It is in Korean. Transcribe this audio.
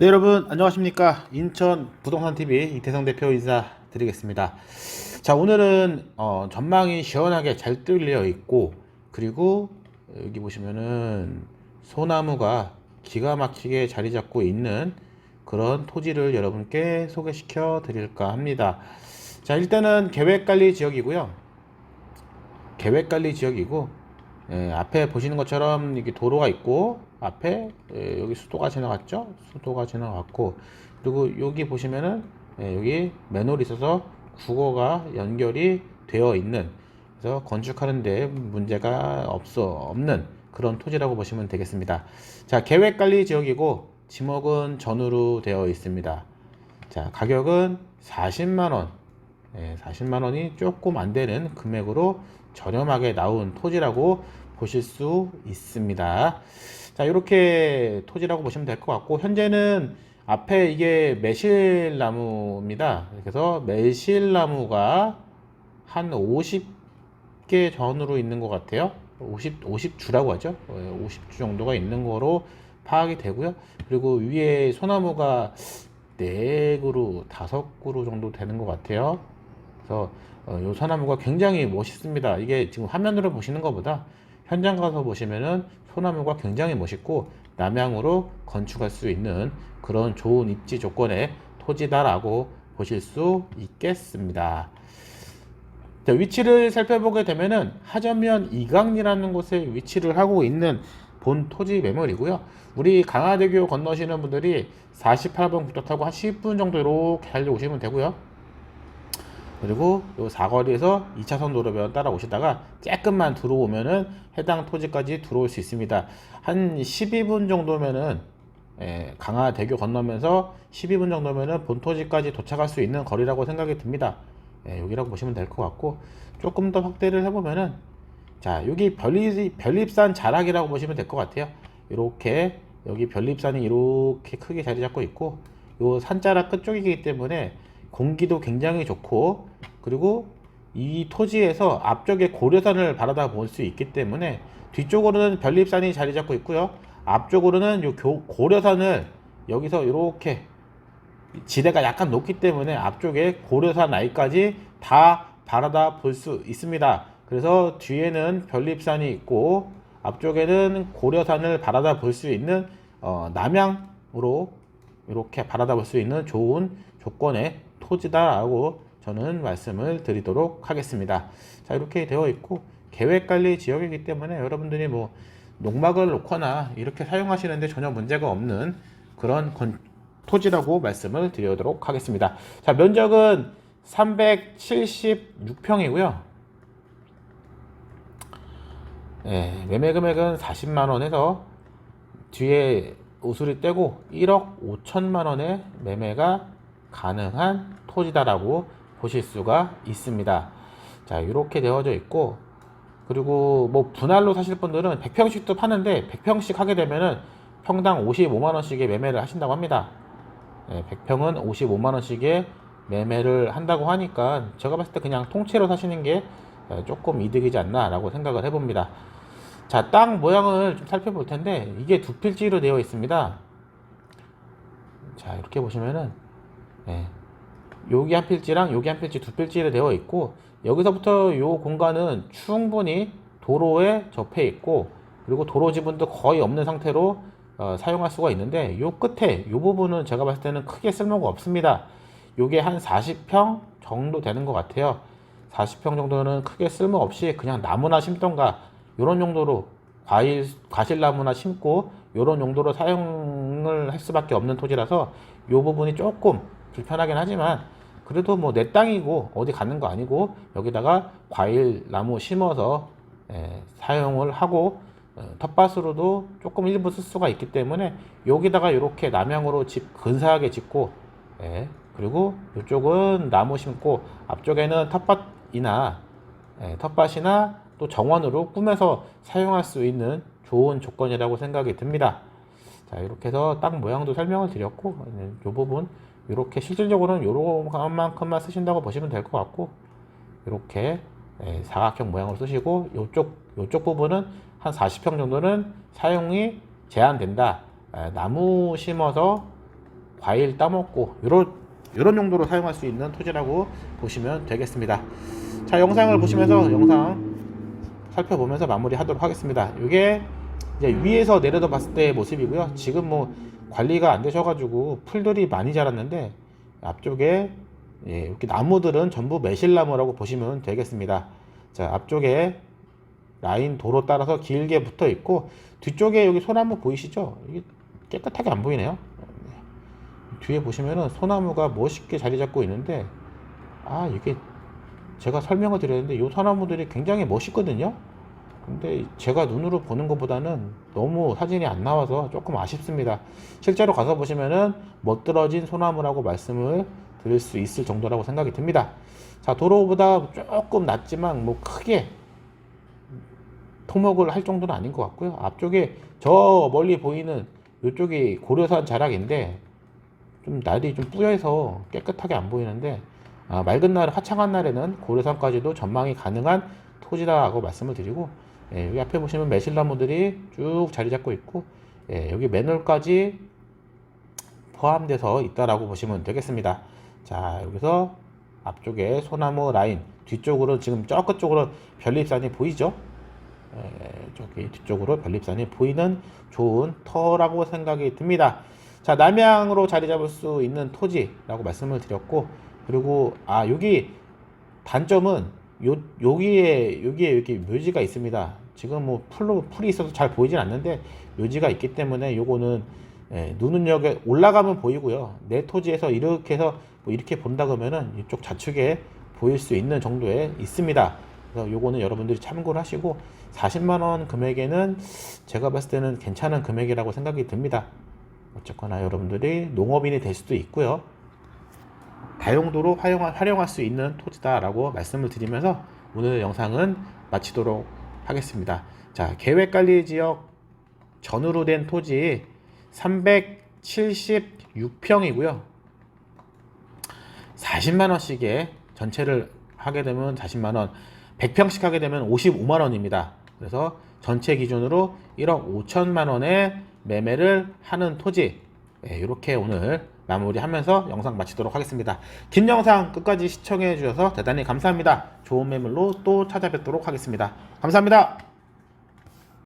네 여러분 안녕하십니까 인천 부동산 TV 이태성 대표 인사 드리겠습니다. 자 오늘은 어, 전망이 시원하게 잘 뚫려 있고 그리고 여기 보시면은 소나무가 기가 막히게 자리 잡고 있는 그런 토지를 여러분께 소개시켜 드릴까 합니다. 자 일단은 계획관리 지역이고요. 계획관리 지역이고 예, 앞에 보시는 것처럼 이게 도로가 있고 앞에 예, 여기 수도가 지나갔죠? 수도가 지나갔고 그리고 여기 보시면은 예, 여기 맨홀이 있어서 국어가 연결이 되어 있는 그래서 건축하는데 문제가 없어 없는 그런 토지라고 보시면 되겠습니다. 자 계획관리 지역이고 지목은 전후로 되어 있습니다. 자 가격은 40만 원 예, 40만 원이 조금 안 되는 금액으로 저렴하게 나온 토지라고 보실 수 있습니다. 자, 이렇게 토지라고 보시면 될 것 같고, 현재는 앞에 이게 매실나무입니다. 그래서 매실나무가 한 50개 전후로 있는 것 같아요. 50, 50주라고 하죠. 50주 정도가 있는 거로 파악이 되고요. 그리고 위에 소나무가 4그루, 5그루 정도 되는 것 같아요. 그래서 어, 요 소나무가 굉장히 멋있습니다. 이게 지금 화면으로 보시는 것보다 현장 가서 보시면은 소나무가 굉장히 멋있고 남향으로 건축할 수 있는 그런 좋은 입지 조건의 토지다라고 보실 수 있겠습니다. 자, 위치를 살펴보게 되면은 하전면 이강리라는 곳에 위치를 하고 있는 본 토지 매물이고요. 우리 강화대교 건너시는 분들이 48번 국도 타고 한 10분 정도 이렇게 달려오시면 되고요. 그리고 요 사거리에서 2차선 도로변 따라오시다가 조금만 들어오면은 해당 토지까지 들어올 수 있습니다. 한 12분 정도면은 예, 강화대교 건너면서 12분 정도면은 본 토지까지 도착할 수 있는 거리라고 생각이 듭니다. 예, 여기라고 보시면 될 것 같고 조금 더 확대를 해보면은 자 여기 별립, 별립산 자락이라고 보시면 될 것 같아요. 이렇게 여기 별립산이 이렇게 크게 자리 잡고 있고 요 산자락 끝쪽이기 때문에 공기도 굉장히 좋고 그리고 이 토지에서 앞쪽에 고려산을 바라다 볼 수 있기 때문에 뒤쪽으로는 별립산이 자리 잡고 있고요. 앞쪽으로는 요 교- 고려산을 여기서 이렇게 지대가 약간 높기 때문에 앞쪽에 고려산 아이까지 다 바라다 볼 수 있습니다. 그래서 뒤에는 별립산이 있고 앞쪽에는 고려산을 바라다 볼 수 있는 어, 남향으로 이렇게 바라다 볼 수 있는 좋은 조건의 토지다라고 저는 말씀을 드리도록 하겠습니다. 자, 이렇게 되어 있고 계획관리 지역이기 때문에 여러분들이 뭐 농막을 놓거나 이렇게 사용하시는데 전혀 문제가 없는 그런 건, 토지라고 말씀을 드리도록 하겠습니다. 자, 면적은 376평이고요. 예, 매매 금액은 40만 원에서 뒤에 우수리 떼고 1억 5천만 원의 매매가 가능한 토지다라고 보실 수가 있습니다. 자, 이렇게 되어져 있고 그리고 뭐 분할로 사실 분들은 100평씩도 파는데 100평씩 하게 되면은 평당 55만 원씩의 매매를 하신다고 합니다. 예, 100평은 55만 원씩의 매매를 한다고 하니까 제가 봤을 때 그냥 통째로 사시는 게 예, 조금 이득이지 않나라고 생각을 해봅니다. 자, 땅 모양을 좀 살펴볼 텐데 이게 두 필지로 되어 있습니다. 자, 이렇게 보시면은 예, 여기 한 필지랑 여기 한 필지 두 필지로 되어 있고 여기서부터 요 공간은 충분히 도로에 접해 있고 그리고 도로 지분도 거의 없는 상태로 어, 사용할 수가 있는데 요 끝에 요 부분은 제가 봤을 때는 크게 쓸모가 없습니다. 요게 한 40평 정도 되는 것 같아요. 40평 정도는 크게 쓸모 없이 그냥 나무나 심던가 요런 용도로 과일 과실나무나 심고 요런 용도로 사용을 할 수밖에 없는 토지라서 요 부분이 조금 불편하긴 하지만 그래도 뭐 내 땅이고 어디 가는 거 아니고 여기다가 과일 나무 심어서 예, 사용을 하고 어, 텃밭으로도 조금 일부 쓸 수가 있기 때문에 여기다가 이렇게 남향으로 집 근사하게 짓고 예, 그리고 이쪽은 나무 심고 앞쪽에는 텃밭이나 예, 텃밭이나 또 정원으로 꾸며서 사용할 수 있는 좋은 조건이라고 생각이 듭니다. 자 이렇게 해서 땅 모양도 설명을 드렸고 이 부분 이렇게 실질적으로는 요런만큼만 쓰신다고 보시면 될 것 같고 이렇게 예, 사각형 모양으로 쓰시고 요쪽 요쪽 부분은 한 40평 정도는 사용이 제한된다. 예, 나무 심어서 과일 따먹고 요런 요런 용도로 사용할 수 있는 토지라고 보시면 되겠습니다. 자 영상을 보시면서 영상 살펴보면서 마무리하도록 하겠습니다. 이게 이제 위에서 내려다 봤을 때의 모습이고요. 지금 뭐 관리가 안 되셔가지고 풀들이 많이 자랐는데 앞쪽에 예, 이렇게 나무들은 전부 매실나무라고 보시면 되겠습니다. 자 앞쪽에 라인 도로 따라서 길게 붙어 있고 뒤쪽에 여기 소나무 보이시죠? 이게 깨끗하게 안 보이네요. 뒤에 보시면은 소나무가 멋있게 자리 잡고 있는데 아 이게 제가 설명을 드렸는데 이 소나무들이 굉장히 멋있거든요. 근데 제가 눈으로 보는 것보다는 너무 사진이 안 나와서 조금 아쉽습니다. 실제로 가서 보시면은 멋들어진 소나무라고 말씀을 드릴 수 있을 정도라고 생각이 듭니다. 자 도로보다 조금 낮지만 뭐 크게 토목을 할 정도는 아닌 것 같고요. 앞쪽에 저 멀리 보이는 이쪽이 고려산 자락인데 좀 날이 좀 뿌여서 깨끗하게 안 보이는데 아, 맑은 날 화창한 날에는 고려산까지도 전망이 가능한 토지다라고 말씀을 드리고 예, 여기 앞에 보시면 매실나무들이 쭉 자리 잡고 있고 예, 여기 맨홀까지 포함돼서 있다라고 보시면 되겠습니다. 자 여기서 앞쪽에 소나무 라인 뒤쪽으로 지금 저 끝쪽으로 별립산이 보이죠? 예, 저기 뒤쪽으로 별립산이 보이는 좋은 터라고 생각이 듭니다. 자 남향으로 자리 잡을 수 있는 토지라고 말씀을 드렸고 그리고 아 여기 단점은 요 여기에 여기에 이렇게 묘지가 있습니다. 지금 뭐 풀로 풀이 있어서 잘 보이진 않는데 묘지가 있기 때문에 요거는 예, 눈은역에 올라가면 보이고요. 내 토지에서 이렇게 해서 뭐 이렇게 본다 그러면은 이쪽 좌측에 보일 수 있는 정도에 있습니다. 그래서 요거는 여러분들이 참고를 하시고 40만 원 금액에는 제가 봤을 때는 괜찮은 금액이라고 생각이 듭니다. 어쨌거나 여러분들이 농업인이 될 수도 있고요. 다용도로 활용할, 활용할 수 있는 토지다라고 말씀을 드리면서 오늘 영상은 마치도록 하겠습니다. 자, 계획관리 지역 전후로 된 토지 376평이고요. 40만 원씩에 전체를 하게 되면 40만 원, 100평씩 하게 되면 55만 원입니다. 그래서 전체 기준으로 1억 5천만 원에 매매를 하는 토지 네, 이렇게 오늘 마무리하면서 영상 마치도록 하겠습니다. 긴 영상 끝까지 시청해 주셔서 대단히 감사합니다. 좋은 매물로 또 찾아뵙도록 하겠습니다. 감사합니다.